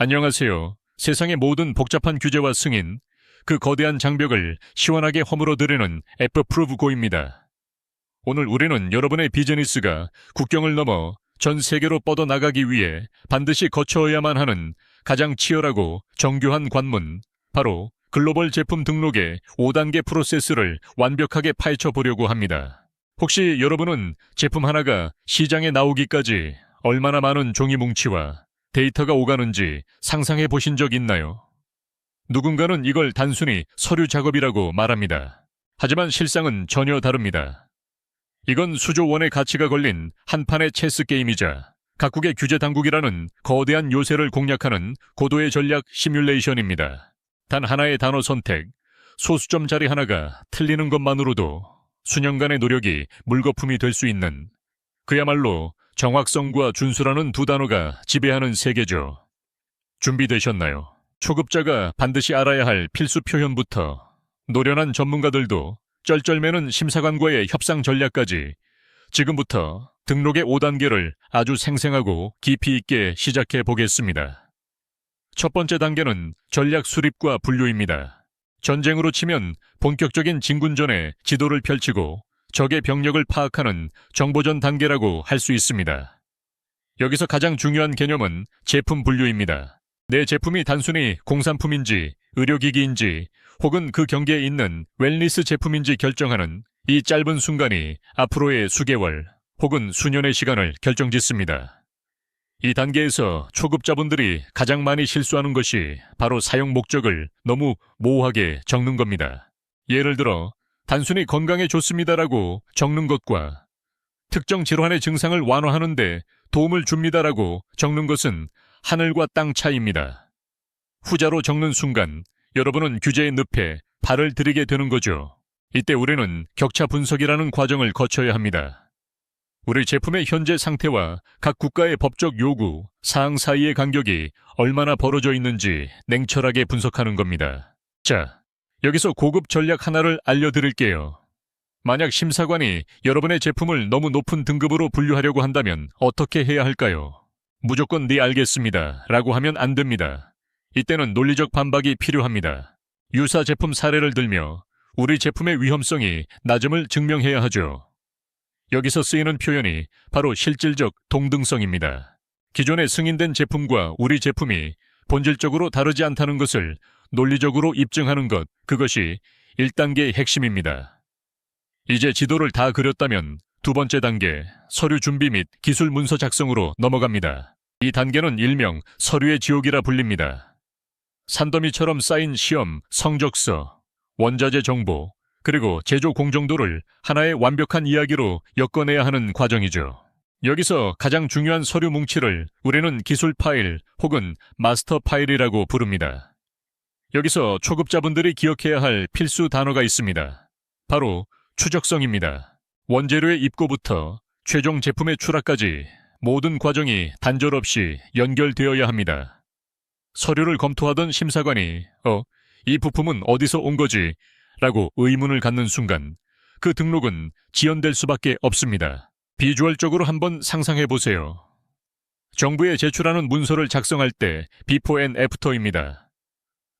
안녕하세요. 세상의 모든 복잡한 규제와 승인, 그 거대한 장벽을 시원하게 허물어드리는 애프프로브 고입니다. 오늘 우리는 여러분의 비즈니스가 국경을 넘어 전 세계로 뻗어나가기 위해 반드시 거쳐야만 하는 가장 치열하고 정교한 관문, 바로 글로벌 제품 등록의 5단계 프로세스를 완벽하게 파헤쳐 보려고 합니다. 혹시 여러분은 제품 하나가 시장에 나오기까지 얼마나 많은 종이 뭉치와 데이터가 오가는지 상상해 보신 적 있나요? 누군가는 이걸 단순히 서류 작업이라고 말합니다. 하지만 실상은 전혀 다릅니다. 이건 수조 원의 가치가 걸린 한 판의 체스 게임이자 각국의 규제 당국이라는 거대한 요새를 공략하는 고도의 전략 시뮬레이션입니다. 단 하나의 단어 선택, 소수점 자리 하나가 틀리는 것만으로도 수년간의 노력이 물거품이 될 수 있는 그야말로 정확성과 준수라는 두 단어가 지배하는 세계죠. 준비되셨나요? 초급자가 반드시 알아야 할 필수 표현부터 노련한 전문가들도 쩔쩔매는 심사관과의 협상 전략까지 지금부터 등록의 5단계를 아주 생생하고 깊이 있게 시작해 보겠습니다. 첫 번째 단계는 전략 수립과 분류입니다. 전쟁으로 치면 본격적인 진군전에 지도를 펼치고 적의 병력을 파악하는 정보전 단계라고 할 수 있습니다. 여기서 가장 중요한 개념은 제품 분류입니다. 내 제품이 단순히 공산품인지 의료기기인지 혹은 그 경계에 있는 웰니스 제품인지 결정하는 이 짧은 순간이 앞으로의 수개월 혹은 수년의 시간을 결정짓습니다. 이 단계에서 초급자분들이 가장 많이 실수하는 것이 바로 사용 목적을 너무 모호하게 적는 겁니다. 예를 들어 단순히 건강에 좋습니다라고 적는 것과 특정 질환의 증상을 완화하는데 도움을 줍니다라고 적는 것은 하늘과 땅 차이입니다. 후자로 적는 순간 여러분은 규제의 늪에 발을 들이게 되는 거죠. 이때 우리는 격차 분석이라는 과정을 거쳐야 합니다. 우리 제품의 현재 상태와 각 국가의 법적 요구, 사항 사이의 간격이 얼마나 벌어져 있는지 냉철하게 분석하는 겁니다. 자, 여기서 고급 전략 하나를 알려드릴게요. 만약 심사관이 여러분의 제품을 너무 높은 등급으로 분류하려고 한다면 어떻게 해야 할까요? 무조건 네 알겠습니다. 라고 하면 안 됩니다. 이때는 논리적 반박이 필요합니다. 유사 제품 사례를 들며 우리 제품의 위험성이 낮음을 증명해야 하죠. 여기서 쓰이는 표현이 바로 실질적 동등성입니다. 기존의 승인된 제품과 우리 제품이 본질적으로 다르지 않다는 것을 논리적으로 입증하는 것, 그것이 1단계의 핵심입니다. 이제 지도를 다 그렸다면 두 번째 단계, 서류 준비 및 기술 문서 작성으로 넘어갑니다. 이 단계는 일명 서류의 지옥이라 불립니다. 산더미처럼 쌓인 시험, 성적서, 원자재 정보, 그리고 제조 공정도를 하나의 완벽한 이야기로 엮어내야 하는 과정이죠. 여기서 가장 중요한 서류 뭉치를 우리는 기술 파일 혹은 마스터 파일이라고 부릅니다. 여기서 초급자분들이 기억해야 할 필수 단어가 있습니다. 바로 추적성입니다. 원재료의 입고부터 최종 제품의 출하까지 모든 과정이 단절 없이 연결되어야 합니다. 서류를 검토하던 심사관이, 어, 이 부품은 어디서 온 거지? 라고 의문을 갖는 순간 그 등록은 지연될 수밖에 없습니다. 비주얼적으로 한번 상상해 보세요. 정부에 제출하는 문서를 작성할 때 비포 앤 애프터입니다.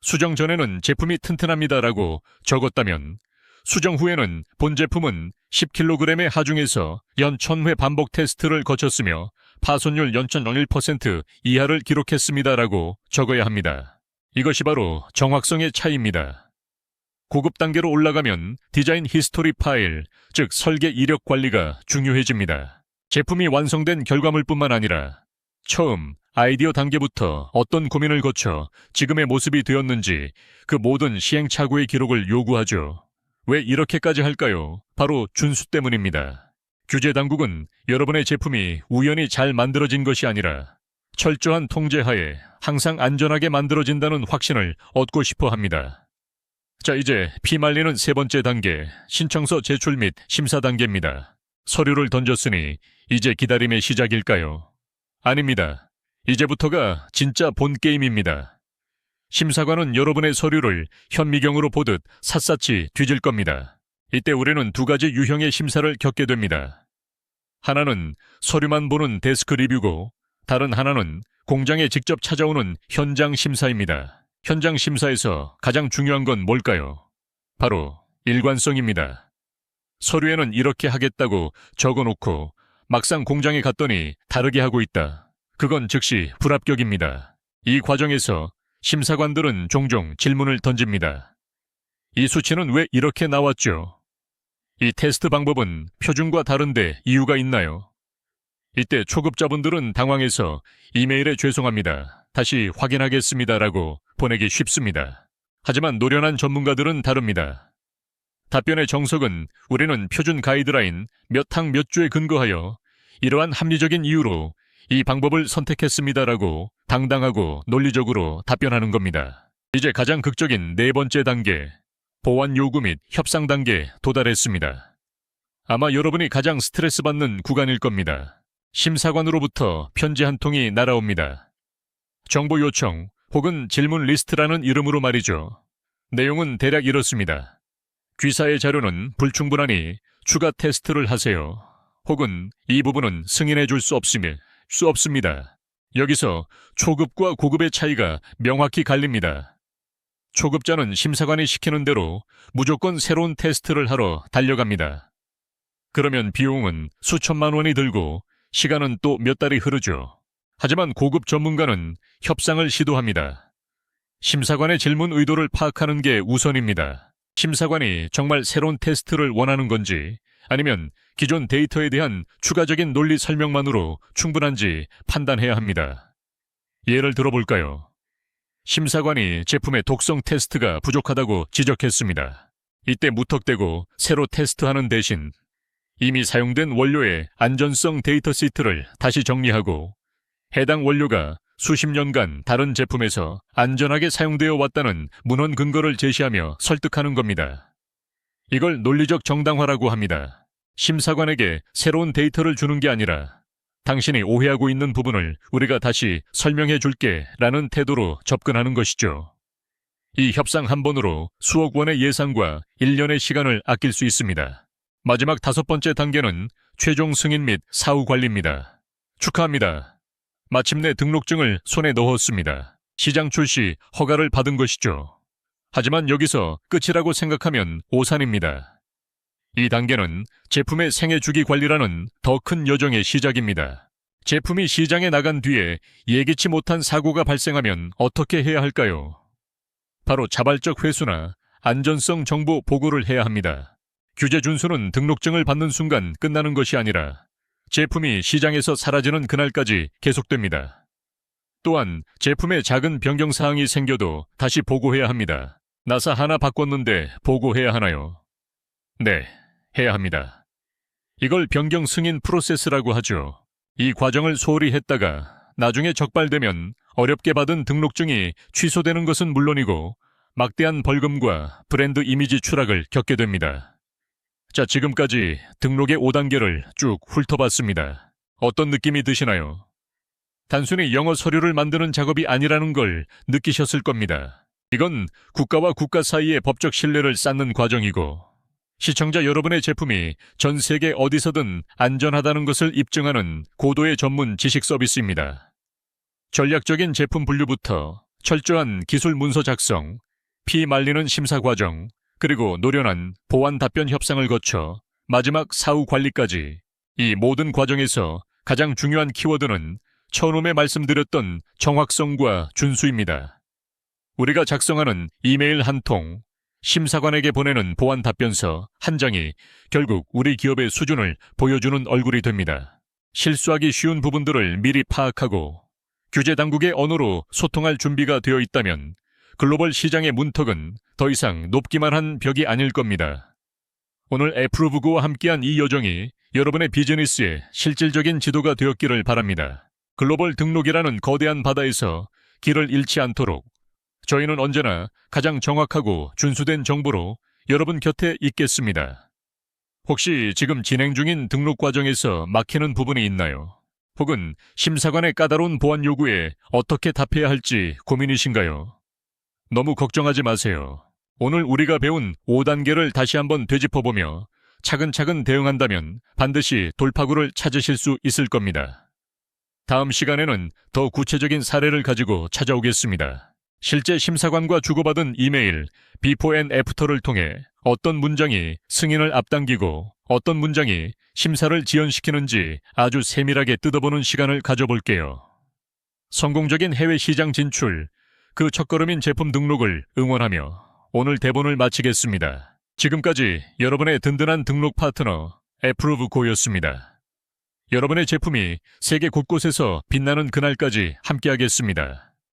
수정 전에는 제품이 튼튼합니다라고 적었다면 수정 후에는 본 제품은 10kg의 하중에서 연 1000회 반복 테스트를 거쳤으며 파손율 0.01% 이하를 기록했습니다라고 적어야 합니다. 이것이 바로 정확성의 차이입니다. 고급 단계로 올라가면 디자인 히스토리 파일, 즉 설계 이력 관리가 중요해집니다. 제품이 완성된 결과물뿐만 아니라 처음 아이디어 단계부터 어떤 고민을 거쳐 지금의 모습이 되었는지 그 모든 시행착오의 기록을 요구하죠. 왜 이렇게까지 할까요? 바로 준수 때문입니다. 규제 당국은 여러분의 제품이 우연히 잘 만들어진 것이 아니라 철저한 통제하에 항상 안전하게 만들어진다는 확신을 얻고 싶어 합니다. 자, 이제 피말리는 세 번째 단계, 신청서 제출 및 심사 단계입니다. 서류를 던졌으니 이제 기다림의 시작일까요? 아닙니다. 이제부터가 진짜 본 게임입니다. 심사관은 여러분의 서류를 현미경으로 보듯 샅샅이 뒤질 겁니다. 이때 우리는 두 가지 유형의 심사를 겪게 됩니다. 하나는 서류만 보는 데스크 리뷰고 다른 하나는 공장에 직접 찾아오는 현장 심사입니다. 현장 심사에서 가장 중요한 건 뭘까요? 바로 일관성입니다. 서류에는 이렇게 하겠다고 적어 놓고 막상 공장에 갔더니 다르게 하고 있다. 그건 즉시 불합격입니다. 이 과정에서 심사관들은 종종 질문을 던집니다. 이 수치는 왜 이렇게 나왔죠? 이 테스트 방법은 표준과 다른데 이유가 있나요? 이때 초급자분들은 당황해서 이메일에 죄송합니다. 다시 확인하겠습니다라고 보내기 쉽습니다. 하지만 노련한 전문가들은 다릅니다. 답변의 정석은 우리는 표준 가이드라인 몇 항 몇 주에 근거하여 이러한 합리적인 이유로 이 방법을 선택했습니다라고 당당하고 논리적으로 답변하는 겁니다. 이제 가장 극적인 네 번째 단계, 보완 요구 및 협상 단계에 도달했습니다. 아마 여러분이 가장 스트레스 받는 구간일 겁니다. 심사관으로부터 편지 한 통이 날아옵니다. 정보 요청 혹은 질문 리스트라는 이름으로 말이죠. 내용은 대략 이렇습니다. 귀사의 자료는 불충분하니 추가 테스트를 하세요. 혹은 이 부분은 승인해 줄 수 없으며 수 없습니다. 여기서 초급과 고급의 차이가 명확히 갈립니다. 초급자는 심사관이 시키는 대로 무조건 새로운 테스트를 하러 달려갑니다. 그러면 비용은 수천만 원이 들고 시간은 또 몇 달이 흐르죠. 하지만 고급 전문가는 협상을 시도합니다. 심사관의 질문 의도를 파악하는 게 우선입니다. 심사관이 정말 새로운 테스트를 원하는 건지 아니면 기존 데이터에 대한 추가적인 논리 설명만으로 충분한지 판단해야 합니다. 예를 들어볼까요? 심사관이 제품의 독성 테스트가 부족하다고 지적했습니다. 이때 무턱대고 새로 테스트하는 대신 이미 사용된 원료의 안전성 데이터 시트를 다시 정리하고 해당 원료가 수십 년간 다른 제품에서 안전하게 사용되어 왔다는 문헌 근거를 제시하며 설득하는 겁니다. 이걸 논리적 정당화라고 합니다. 심사관에게 새로운 데이터를 주는 게 아니라 당신이 오해하고 있는 부분을 우리가 다시 설명해 줄게 라는 태도로 접근하는 것이죠. 이 협상 한 번으로 수억 원의 예산과 1년의 시간을 아낄 수 있습니다. 마지막 다섯 번째 단계는 최종 승인 및 사후 관리입니다. 축하합니다. 마침내 등록증을 손에 넣었습니다. 시장 출시 허가를 받은 것이죠. 하지만 여기서 끝이라고 생각하면 오산입니다. 이 단계는 제품의 생애 주기 관리라는 더 큰 여정의 시작입니다. 제품이 시장에 나간 뒤에 예기치 못한 사고가 발생하면 어떻게 해야 할까요? 바로 자발적 회수나 안전성 정보 보고를 해야 합니다. 규제 준수는 등록증을 받는 순간 끝나는 것이 아니라 제품이 시장에서 사라지는 그날까지 계속됩니다. 또한 제품에 작은 변경 사항이 생겨도 다시 보고해야 합니다. 나사 하나 바꿨는데 보고해야 하나요? 네, 해야 합니다. 이걸 변경 승인 프로세스라고 하죠. 이 과정을 소홀히 했다가 나중에 적발되면 어렵게 받은 등록증이 취소되는 것은 물론이고 막대한 벌금과 브랜드 이미지 추락을 겪게 됩니다. 자, 지금까지 등록의 5단계를 쭉 훑어봤습니다. 어떤 느낌이 드시나요? 단순히 영어 서류를 만드는 작업이 아니라는 걸 느끼셨을 겁니다. 이건 국가와 국가 사이의 법적 신뢰를 쌓는 과정이고 시청자 여러분의 제품이 전 세계 어디서든 안전하다는 것을 입증하는 고도의 전문 지식 서비스입니다. 전략적인 제품 분류부터 철저한 기술 문서 작성, 피 말리는 심사 과정, 그리고 노련한 보안 답변 협상을 거쳐 마지막 사후 관리까지 이 모든 과정에서 가장 중요한 키워드는 처음에 말씀드렸던 정확성과 준수입니다. 우리가 작성하는 이메일 한 통, 심사관에게 보내는 보안 답변서 한 장이 결국 우리 기업의 수준을 보여주는 얼굴이 됩니다. 실수하기 쉬운 부분들을 미리 파악하고 규제 당국의 언어로 소통할 준비가 되어 있다면 글로벌 시장의 문턱은 더 이상 높기만 한 벽이 아닐 겁니다. 오늘 애프로브고와 함께한 이 여정이 여러분의 비즈니스의 실질적인 지도가 되었기를 바랍니다. 글로벌 등록이라는 거대한 바다에서 길을 잃지 않도록 저희는 언제나 가장 정확하고 준수된 정보로 여러분 곁에 있겠습니다. 혹시 지금 진행 중인 등록 과정에서 막히는 부분이 있나요? 혹은 심사관의 까다로운 보안 요구에 어떻게 답해야 할지 고민이신가요? 너무 걱정하지 마세요. 오늘 우리가 배운 5단계를 다시 한번 되짚어보며 차근차근 대응한다면 반드시 돌파구를 찾으실 수 있을 겁니다. 다음 시간에는 더 구체적인 사례를 가지고 찾아오겠습니다. 실제 심사관과 주고받은 이메일, 비포 앤 애프터를 통해 어떤 문장이 승인을 앞당기고 어떤 문장이 심사를 지연시키는지 아주 세밀하게 뜯어보는 시간을 가져볼게요. 성공적인 해외 시장 진출, 그 첫걸음인 제품 등록을 응원하며 오늘 대본을 마치겠습니다. 지금까지 여러분의 든든한 등록 파트너 애프로브 고였습니다. 여러분의 제품이 세계 곳곳에서 빛나는 그날까지 함께하겠습니다.